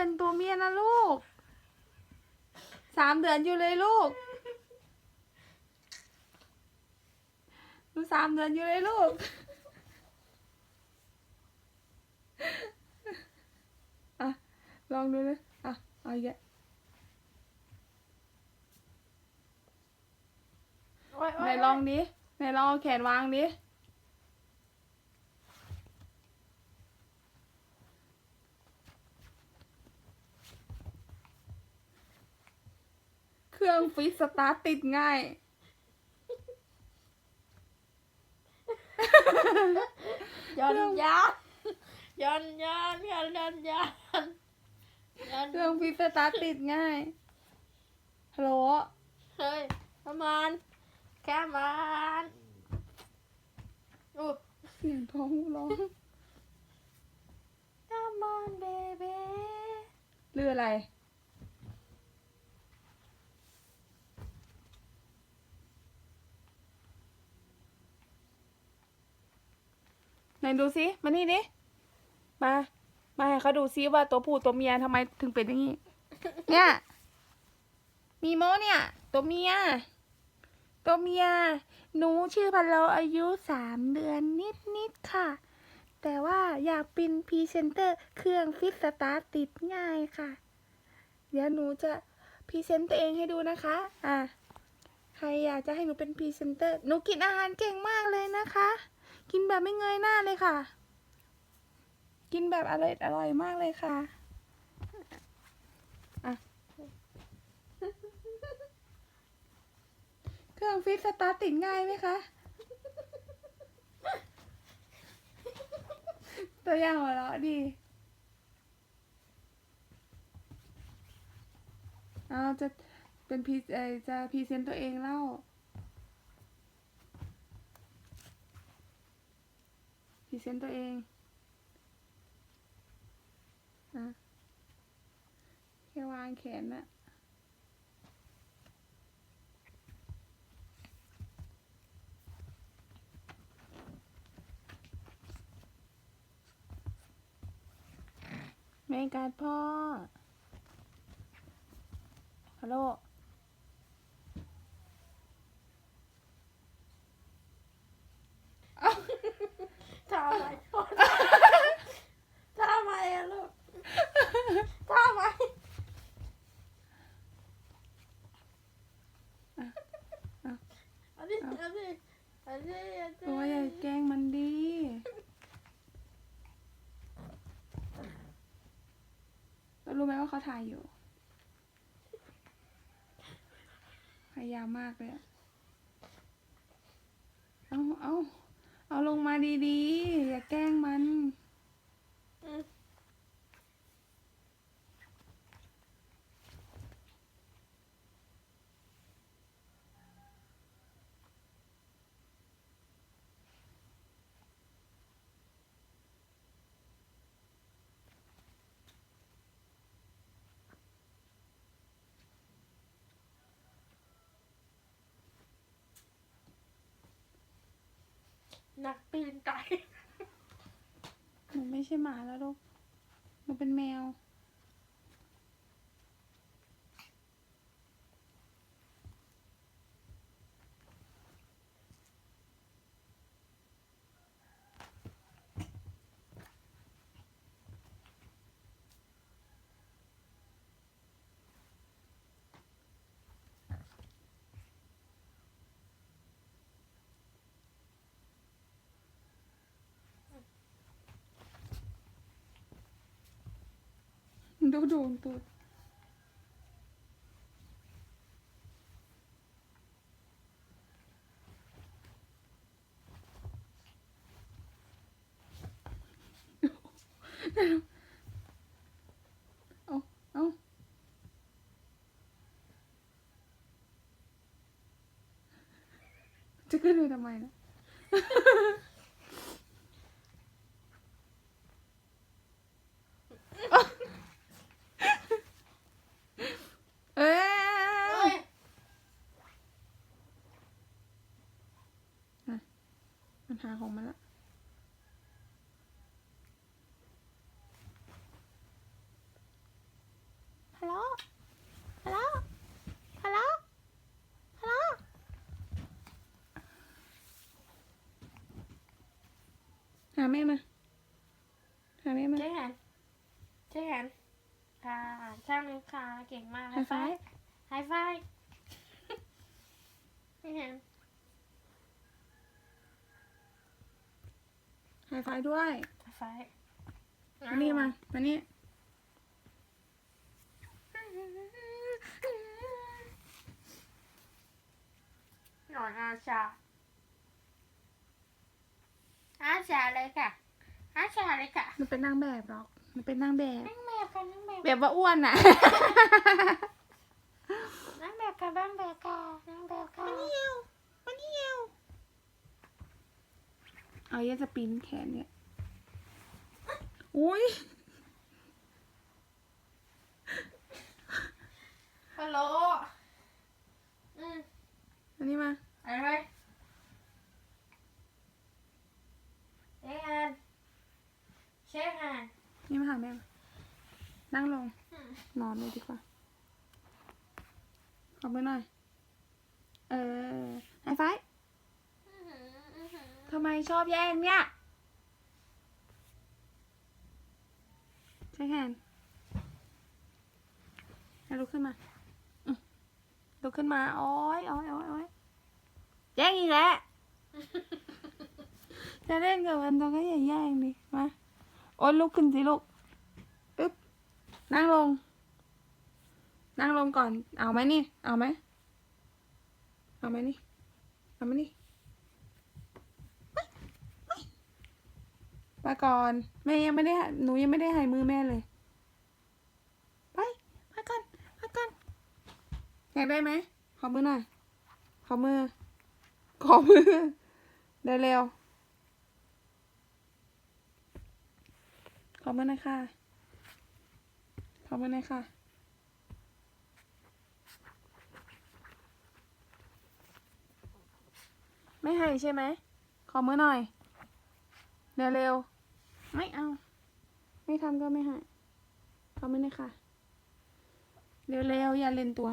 เป็นตัวเมียนะลูก สามเดือนอยู่เลยลูกหนูสามเดือนอยู่เลยลูก อะ ลองดูเลยอะ เอาอีกแล้วโอ๊ยไหนลองดิไหนลองเอาแขนวางดิ เครื่องฟิตสตาร์ทติดง่าย ย้อนยานย้อนยานย้อนย้อนยานย้อนเครื่องฟิตสตาร์ทติดง่ายฮัลโหลเฮ้ยประมาณแค่มันอู้เสียงท้องร้อง Come on baby เรืออะไร นดูสิมานี่ดิมา มาให้เขาดูซิว่าตัวผู้ตัวเมียทำไมถึงเป็นอย่างนี้ เนี่ย มีโมเนี่ย ตัวเมีย ตัวเมีย หนูชื่อพันโลอายุสามเดือนนิดนิดๆค่ะ แต่ว่าอยากเป็นพรีเซนเตอร์เครื่องฟิตสตาร์ทติดง่ายค่ะ เดี๋ยวหนูจะพรีเซนต์ตัวเองให้ดูนะคะ อะ ใครอยากจะให้หนูเป็นพรีเซนเตอร์ หนูกินอาหารเก่งมากเลยนะคะ กินแบบไม่เงยหน้าเลยค่ะ กินแบบอร่อยอร่อยมากเลยค่ะอะเครื่องฟิตสตาร์ทติดง่ายไหมคะตัวอย่างหัวเราะดีเอาจะเป็นพีจะพรีเซนต์ตัวเองเล่า รีเซนต์ตัวเองอะแค่วางแขนน่ะไม่กัดพ่อฮัลโหล ทำไมทำไมอะลูกทำไม อันนี้อันนี้อันนี้อันตัวใหญ่แกล้งมันดีแล้วรู้ไหมว่าเขาถ่ายอยู่ พยายามมากเลยเอาเอาเอาลงมาดีๆ อย่าแกล้งมัน นักปีนไก่ หนูไม่ใช่หมาแล้วลูกหนูเป็นแมว ดูดูตูดเอาเอาจะขึ้นไปทำไมนะ เอ้ เฮ้ ย ย มันหาของมันละ แม่มาหาแม่มาเจ๊แหนเจ๊แหนค่ะช่างเลยค่ะเก่งมากไฮไฟว์ไฮไฟว์เจ๊แหนไฮไฟว์ด้วยไฮไฟว์มานี่มามานี่หนอนอาชา อาชาเลยค่ะอาชาเลยค่ะมันเป็นนางแบบหรอก มันเป็นนางแบบ นั่งแบบค่ะนั่งแบบแบบว่าอ้วนน่ะ นั่งแบบค่ะนั่งแบบค่ะนั่งแบบค่ะมันเหี่ยวมันเหี่ยวเอาเยอะจะปีนแขนเนี่ย อุ้ย ฮัลโหลอืม อันนี้มา อะไรเช็คแฮนด์เช็คแฮนด์ นี่มาหาแม่มานั่งลง อนอนเลยดีกว่าขอบมือหน่อย เออไฮไฟว์อื้อหืออื้อหือทำไมชอบแย่งเนี่ยใช่แฮนให้ลุกขึ้นมาลุกขึ้นมาโอ้ยโอ้ยโอ้ยโอ้ยแย่งอีกแล้วจะเล่นกับมันเราก็อย่าแย่งดิมาโอ้ยลุกขึ้นสิลูกอึ๊บนั่งลง นั่งลงก่อน เอาไหมนี่ เอาไหม เอาไหมนี่ เอาไหมนี่ไปก่อน แม่ยังไม่ได้ หนูยังไม่ได้หายมือแม่เลย ไปไปก่อนไปก่อนอยากได้ไหม ขอมือหน่อย ขอมือ ขอมือ ได้เร็ว ขอมือหน่อยค่ะ ขอมือหน่อยค่ะ ไม่ให้ใช่ไหม ขอมือหน่อยเร็วๆไม่เอา ไม่ทำก็ไม่ให้ขอมือหน่อยค่ะ เร็วๆ อย่าเล่นตัว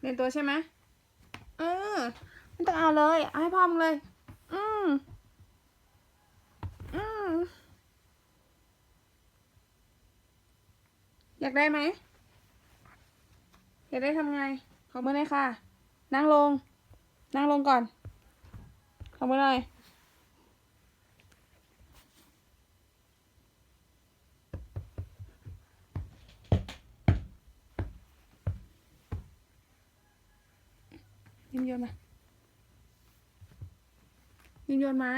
เล่นตัวใช่ไหมเออไม่ต้องเอาเลยเอาให้พ่อมึงเลย อืมอืมอยากได้ไหมอยากได้ทำไง ขอมือหน่อยค่ะ นั่งลง นั่งลงก่อนขอมือหน่อยยิ้มโยนมายิ้มโยนมา